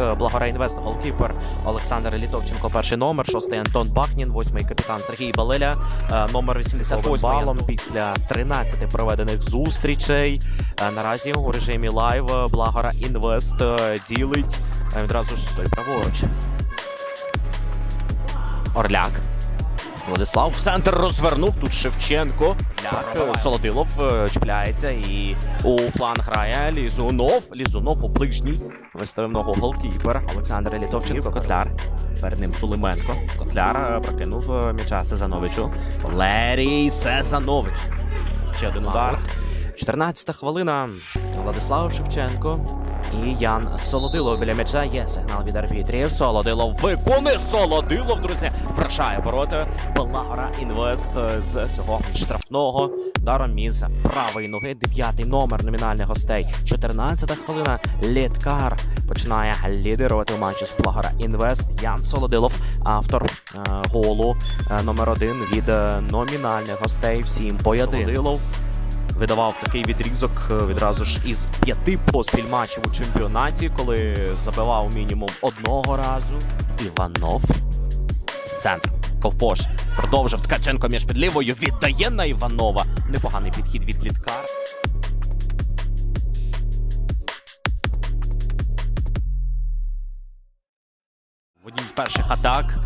е, Благора Інвест, голкіпер Олександр Літовченко, перший номер, шостий Антон Бахнін, восьмий капітан Сергій Балеля, е, номер 88 балом після 13 проведених зустрічей. Е, Наразі у режимі лайв е, Благора Інвест е, ділить е, відразу ж той праворуч. Орляк. Владислав в центр розвернув. Тут Шевченко. Ляк, Солодилов е, чіпляється і у фланг грає Лізунов. Лізунов у ближній. Виставив ногу голкіпер. Олександр Літовченко. Котляр. Перед ним Сулименко. Котляр е, прокинув е, м'яча Сезановичу. Валерій Сезанович. Ще один удар. 14 хвилина. Владислав Шевченко. І Ян Солодилов біля м'яча є сигнал від арбітрів. Солодилов виконує Солодилов, друзі. Вражає ворота. Белагора інвест з цього штрафного даром із правої ноги. Дев'ятий номер номінальних гостей. 14 хвилина. Літкар починає лідерувати у матчі з Благора Інвест. Ян Солодилов, автор е, голу е, номер один від е, номінальних гостей. Всім поєдин. Видавав такий відрізок е, відразу ж із п'яти поспіль матчів у чемпіонаті, коли забивав мінімум одного разу. Іванов. Центр. Ковпош продовжив Ткаченко між під лівою. Віддає на Іванова. Непоганий підхід від Літкар. В одній з перших атак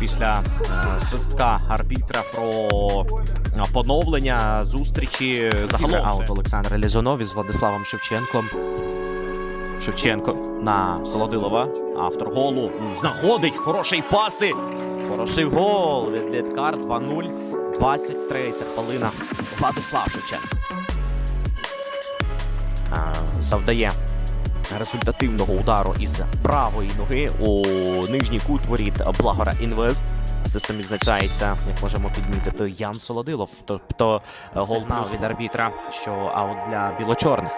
після е, свистка арбітра про е, поновлення зустрічі загалом аут Олександра Лізонов із Владиславом Шевченком. Шевченко на Солодилова. Автор голу знаходить хороший паси. Хороший гол від Літкар 2-0. 23 хвилина. Владислав Шевченко. Е, Завдає результативного удару із правої ноги у нижній кут воріт Благора Інвест. Систем відзначається, як можемо підмітити, Ян Солодилов. Тобто гол плюс від арбітра, що аут для білочорних.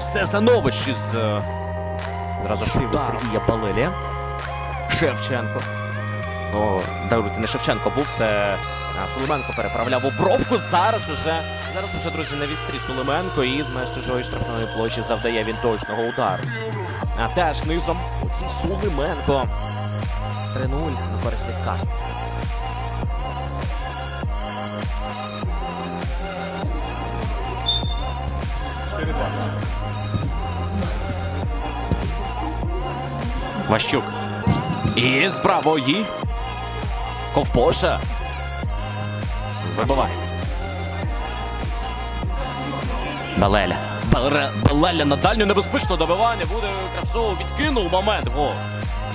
Сезанович із е, одразу Сергія Балелія. Шевченко. О, даруйте, не Шевченко був, це Сулименко переправляв у бровку. Зараз уже, зараз уже, друзі, на вістрі Сулименко і з меж чужої штрафної площі завдає він точного удару. А теж низом оці Сулименко. 3-0 на користь. Ващук. І з правої. Ковпоша. Вибиває. Балеля. Бале- Балеля на дальню небезпечно добивання. Буде Кравцов відкинув момент. Гол.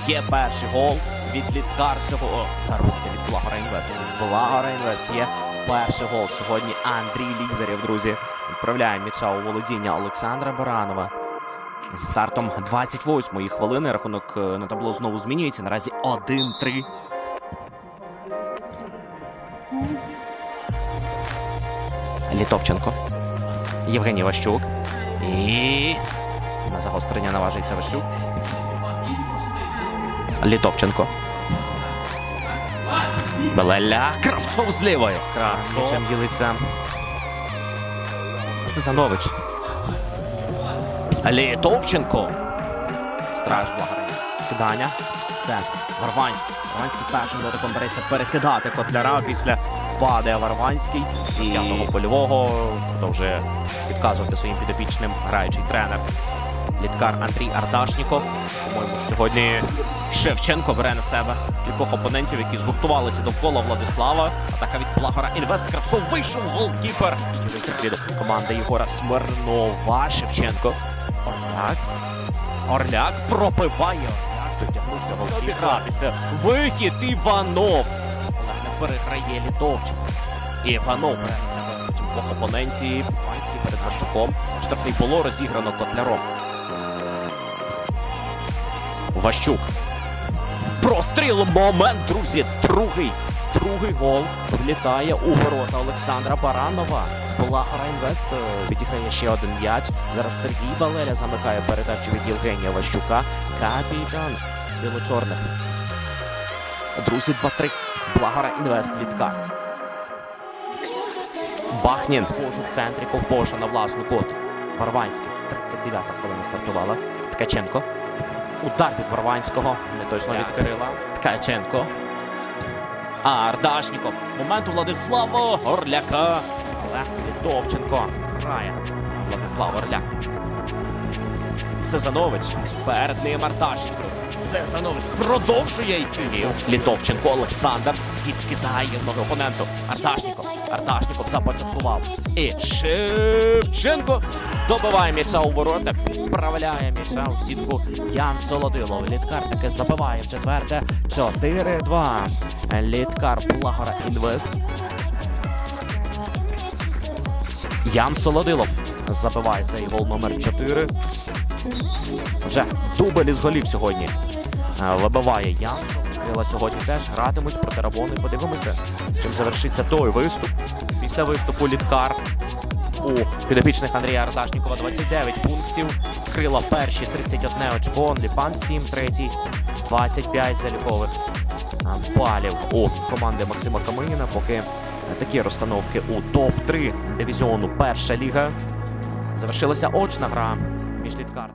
Є перший гол від Літкар цього. Даруйте від Благора Інвест. Від Благора Інвест є перший гол. Сьогодні Андрій Лізарєв, друзі. Відправляє м'яча у володіння Олександра Баранова. Зі стартом 28-ї хвилини рахунок е, на табло знову змінюється. Наразі 1-3. Літовченко. Євгеній Ващук. І на загострення наважується Ващук. Літовченко. Белеля. Кравцов з лівою. Кравцов. Чим ділиться. Сизанович. Літовченко. Страж Благарин. Вкидання. Це Варванський. Варванський першим дотиком береться перекидати Котляра після падає Варванський. І п'ятого польового продовжує підказувати своїм підопічним граючий тренер. Літкар Андрій Ардашніков. По-моєму, сьогодні Шевченко бере на себе кількох опонентів, які згуртувалися довкола Владислава. Атака від Благора Інвест. Кравцов вийшов голкіпер. Ще команди Єгора Смирнова. Шевченко. Орляк. Орляк пробиває. Дотягнувся обігратися. Вихід Іванов. Але переграє Літовчик. Іванов береться двох опонентів. Майський перед Ващуком. Штрафний було розіграно Котляром. Ващук. Простріл момент, друзі. Другий. Другий гол влітає у ворота Олександра Баранова. Благора Інвест е, відіграє ще один м'яч. Зараз Сергій Балеля замикає передачу від Євгенія Ващука. Капітан білочорних. Друзі, 2-3. Благора Інвест Літка. Бахнін. Божу в центрі Ковбоша на власну коту. Варванський. 39-та хвилина стартувала. Ткаченко. Удар від Варванського. Не точно від Кирила. Ткаченко. Ардашніков. Момент у Владислава Орляка. Але Литовченко грає. Владислав Орляк. Сезанович. Перед ним Ардашніков. Сезанович продовжує йти. Літовченко Олександр відкидає ноги опоненту. Ардашніков. Ардашніков започаткував. І Шевченко добиває м'яча у ворота. Відправляє м'яча у сітку Ян Солодилов. Літкар таки забиває в четверте. 4-2. Літкар Благора Інвест. Ян Солодилов забиває цей гол номер 4. Отже, дубль із голів сьогодні вибиває Ян. Крила сьогодні теж гратимуть проти Равони. Подивимося, чим завершиться той виступ. Після виступу Літкар у підопічних Андрія Ардашнікова 29 пунктів. Крила перші 31 очко. Ліпан 7 третій, 25 залікових балів у команди Максима Каминіна. Поки такі розстановки у топ-3 дивізіону Перша ліга. Завершилася очна гра між Літкар.